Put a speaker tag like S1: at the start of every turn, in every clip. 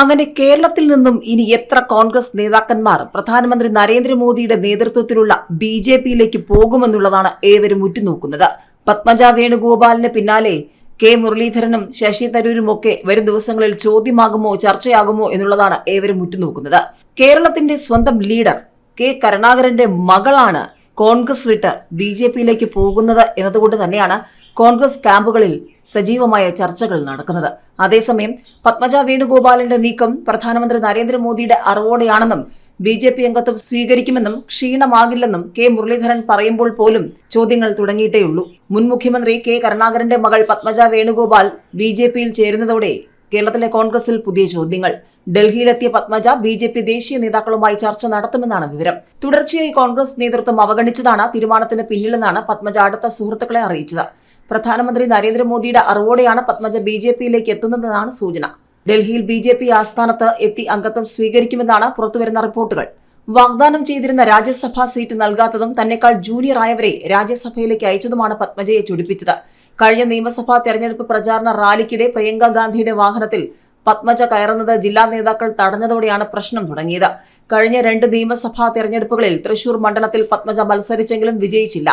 S1: അങ്ങനെ കേരളത്തിൽ നിന്നും ഇനി എത്ര കോൺഗ്രസ് നേതാക്കന്മാർ പ്രധാനമന്ത്രി നരേന്ദ്രമോദിയുടെ നേതൃത്വത്തിലുള്ള ബി ജെ പിയിലേക്ക് പോകുമെന്നുള്ളതാണ് ഏവരും ഉറ്റുനോക്കുന്നത്. പത്മജ വേണുഗോപാലിന് പിന്നാലെ കെ മുരളീധരനും ശശി തരൂരും ഒക്കെ വരും ദിവസങ്ങളിൽ ചോദ്യമാകുമോ ചർച്ചയാകുമോ എന്നുള്ളതാണ് ഏവരും ഉറ്റുനോക്കുന്നത്. കേരളത്തിന്റെ സ്വന്തം ലീഡർ കെ കരുണാകരന്റെ മകളാണ് കോൺഗ്രസ് വിട്ട് ബി ജെ പിയിലേക്ക് പോകുന്നത് എന്നതുകൊണ്ട് തന്നെയാണ് കോൺഗ്രസ് ക്യാമ്പുകളിൽ സജീവമായ ചർച്ചകൾ നടക്കുന്നത്. അതേസമയം പത്മജ വേണുഗോപാലിന്റെ നീക്കം പ്രധാനമന്ത്രി നരേന്ദ്രമോദിയുടെ അറിവോടെയാണെന്നും ബി ജെ പി അംഗത്വം സ്വീകരിക്കുമെന്നും ക്ഷീണമാകില്ലെന്നും കെ മുരളീധരൻ പറയുമ്പോൾ പോലും ചോദ്യങ്ങൾ തുടങ്ങിയിട്ടേയുള്ളൂ. മുൻ മുഖ്യമന്ത്രി കെ കരുണാകരന്റെ മകൾ പത്മജ വേണുഗോപാൽ ബി ജെ പിയിൽ ചേരുന്നതോടെ കേരളത്തിലെ കോൺഗ്രസിൽ പുതിയ ചോദ്യങ്ങൾ. ഡൽഹിയിലെത്തിയ പത്മജ ബി ജെ പി ദേശീയ നേതാക്കളുമായി ചർച്ച നടത്തുമെന്നാണ് വിവരം. തുടർച്ചയായി കോൺഗ്രസ് നേതൃത്വം അവഗണിച്ചതാണ് തീരുമാനത്തിന് പിന്നിലെന്നാണ് പത്മജ അടുത്ത സുഹൃത്തുക്കളെ അറിയിച്ചത്. പ്രധാനമന്ത്രി നരേന്ദ്രമോദിയുടെ അറിവോടെയാണ് പത്മജ ബി ജെ പിയിലേക്ക് എത്തുന്നതെന്നാണ് സൂചന. ഡൽഹിയിൽ ബി ജെ പി ആസ്ഥാനത്ത് എത്തി അംഗത്വം സ്വീകരിക്കുമെന്നാണ് പുറത്തുവരുന്ന റിപ്പോർട്ടുകൾ. വാഗ്ദാനം ചെയ്തിരുന്ന രാജ്യസഭാ സീറ്റ് നൽകാത്തതും തന്നെക്കാൾ ജൂനിയറായവരെ രാജ്യസഭയിലേക്ക് അയച്ചതുമാണ് പത്മജയെ ചൊടിപ്പിച്ചത്. കഴിഞ്ഞ നിയമസഭാ തെരഞ്ഞെടുപ്പ് പ്രചാരണ റാലിക്കിടെ പ്രിയങ്ക ഗാന്ധിയുടെ വാഹനത്തിൽ പത്മജ കയറുന്നത് ജില്ലാ നേതാക്കൾ തടഞ്ഞതോടെയാണ് പ്രശ്നം തുടങ്ങിയത്. കഴിഞ്ഞ രണ്ട് നിയമസഭാ തെരഞ്ഞെടുപ്പുകളിൽ തൃശൂർ മണ്ഡലത്തിൽ പത്മജ മത്സരിച്ചെങ്കിലും വിജയിച്ചില്ല.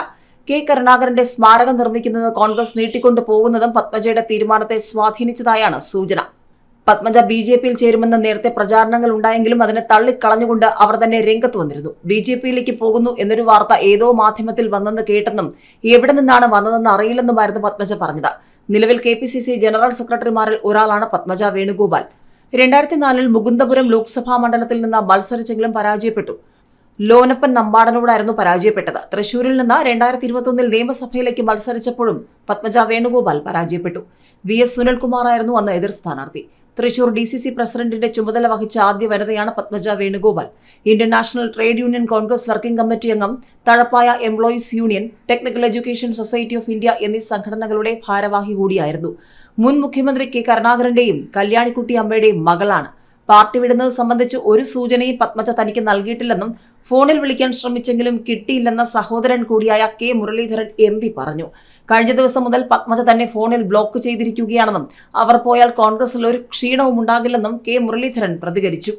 S1: കെ കരുണാകരന്റെ സ്മാരകം നിർമ്മിക്കുന്നത് കോൺഗ്രസ് നീട്ടിക്കൊണ്ടു പോകുന്നതും പത്മജയുടെ തീരുമാനത്തെ സ്വാധീനിച്ചതായാണ് സൂചന. പത്മജ ബി ജെ പിയിൽ ചേരുമെന്ന നേരത്തെ പ്രചാരണങ്ങൾ ഉണ്ടായെങ്കിലും അതിനെ തള്ളിക്കളഞ്ഞുകൊണ്ട് അവർ തന്നെ രംഗത്ത് വന്നിരുന്നു. ബി ജെ പിയിലേക്ക് പോകുന്നു എന്നൊരു വാർത്ത ഏതോ മാധ്യമത്തിൽ വന്നെന്ന് കേട്ടെന്നും എവിടെ നിന്നാണ് വന്നതെന്ന് അറിയില്ലെന്നുമായിരുന്നു പത്മജ പറഞ്ഞത്. നിലവിൽ K P C C general സെക്രട്ടറിമാരിൽ ഒരാളാണ് പത്മജ വേണുഗോപാൽ. രണ്ടായിരത്തി നാലിൽ മുകുന്ദപുരം ലോക്സഭാ മണ്ഡലത്തിൽ നിന്ന് മത്സരിച്ചെങ്കിലും പരാജയപ്പെട്ടു. ലോനപ്പൻ നമ്പാടനോടായിരുന്നു പരാജയപ്പെട്ടത്. തൃശൂരിൽ നിന്ന് രണ്ടായിരത്തി ഇരുപത്തൊന്നിൽ നിയമസഭയിലേക്ക് മത്സരിച്ചപ്പോഴും പത്മജ വേണുഗോപാൽ പരാജയപ്പെട്ടു. വി എസ് സുനിൽകുമാറായിരുന്നു അന്ന് എതിർ സ്ഥാനാർത്ഥി. തൃശൂർ ഡി സി സി പ്രസിഡന്റിന്റെ ചുമതല വഹിച്ച ആദ്യ വനിതയാണ് Padmaja Venugopal. Indian national trade union Congress working committee അംഗം തഴപ്പായ employees union technical education society of India എന്നീ സംഘടനകളുടെ ഭാരവാഹി കൂടിയായിരുന്നു. മുൻ മുഖ്യമന്ത്രി കെ കരുണാകരന്റെയും കല്യാണിക്കുട്ടി അമ്മയുടെയും മകളാണ്. പാർട്ടി വിടുന്നത് സംബന്ധിച്ച് ഒരു സൂചനയും പത്മജ തനിക്ക് നൽകിയിട്ടില്ലെന്നും ഫോണിൽ വിളിക്കാൻ ശ്രമിച്ചെങ്കിലും കിട്ടിയില്ലെന്ന സഹോദരൻ കൂടിയായ കെ മുരളീധരൻ എം പറഞ്ഞു. കഴിഞ്ഞ ദിവസം മുതൽ പത്മജ തന്നെ ഫോണിൽ ബ്ലോക്ക് ചെയ്തിരിക്കുകയാണെന്നും അവർ പോയാൽ കോൺഗ്രസിൽ ഒരു ക്ഷീണവും ഉണ്ടാകില്ലെന്നും കെ മുരളീധരൻ പ്രതികരിച്ചു.